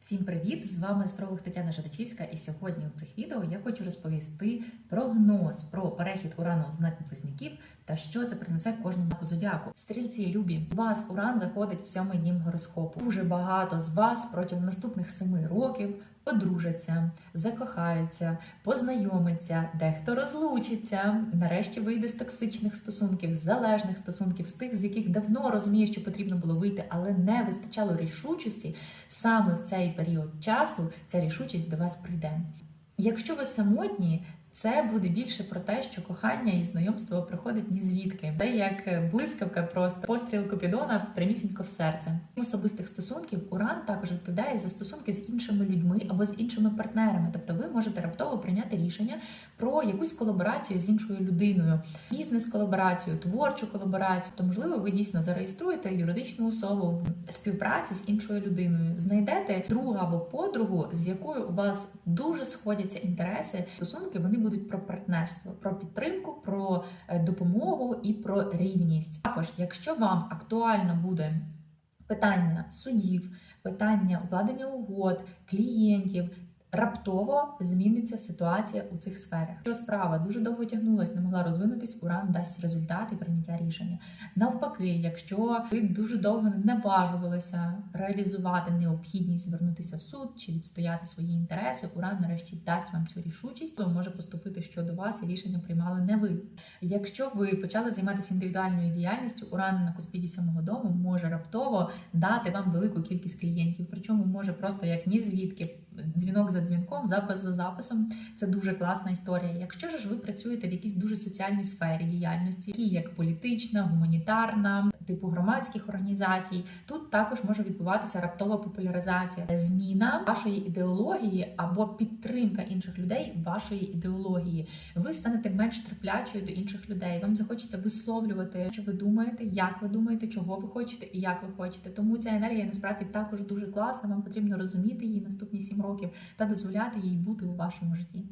Всім привіт! З вами астролог Тетяна Жадачівська, і сьогодні у цих відео я хочу розповісти прогноз про перехід урану у знак близнюків та що це принесе кожному зодіаку. Стрільці любі, у вас уран заходить в сьомий дім гороскопу. Дуже багато з вас протягом наступних семи років одружаться, закохаються, познайомиться, дехто розлучиться. Нарешті вийде з токсичних стосунків, з залежних стосунків, з тих, з яких давно розуміє, що потрібно було вийти, але не вистачало рішучості. Саме в цей період часу ця рішучість до вас прийде. Якщо ви самотні, це буде більше про те, що кохання і знайомство приходить ні звідки. Це як блискавка, просто постріл Купідона прямісінько в серце. Особистих стосунків Уран також відповідає за стосунки з іншими людьми або з іншими партнерами. Тобто, ви можете раптово прийняти рішення про якусь колаборацію з іншою людиною, бізнес-колаборацію, творчу колаборацію. То можливо, ви дійсно зареєструєте юридичну особу в співпраці з іншою людиною, знайдете друга або подругу, з якою у вас дуже сходяться інтереси. Стосунки вони будуть про партнерство, про підтримку, про е, допомогу і про рівність. Також, якщо вам актуально буде питання судів, питання укладення угод, клієнтів. Раптово зміниться ситуація у цих сферах. Якщо справа дуже довго тягнулась, не могла розвинутись, уран дасть результат і прийняття рішення. Навпаки, якщо ви дуже довго не наважувалися реалізувати необхідність звернутися в суд чи відстояти свої інтереси, уран нарешті дасть вам цю рішучість, то може поступити щодо вас і рішення приймали не ви. Якщо ви почали займатися індивідуальною діяльністю, уран на куспіді сьомого дому може раптово дати вам велику кількість клієнтів. Причому може просто як ні звідки дзвінок за дзвінком, запис за записом. Це дуже класна історія. Якщо ж ви працюєте в якійсь дуже соціальній сфері діяльності, такі як політична, гуманітарна, типу громадських організацій, тут також може відбуватися раптова популяризація, зміна вашої ідеології або підтримка інших людей вашої ідеології. Ви станете менш терплячою до інших людей. Вам захочеться висловлювати, що ви думаєте, як ви думаєте, чого ви хочете і як ви хочете. Тому ця енергія насправді також дуже класна. Вам потрібно розуміти її наступні сім років та дозволяти їй бути у вашому житті.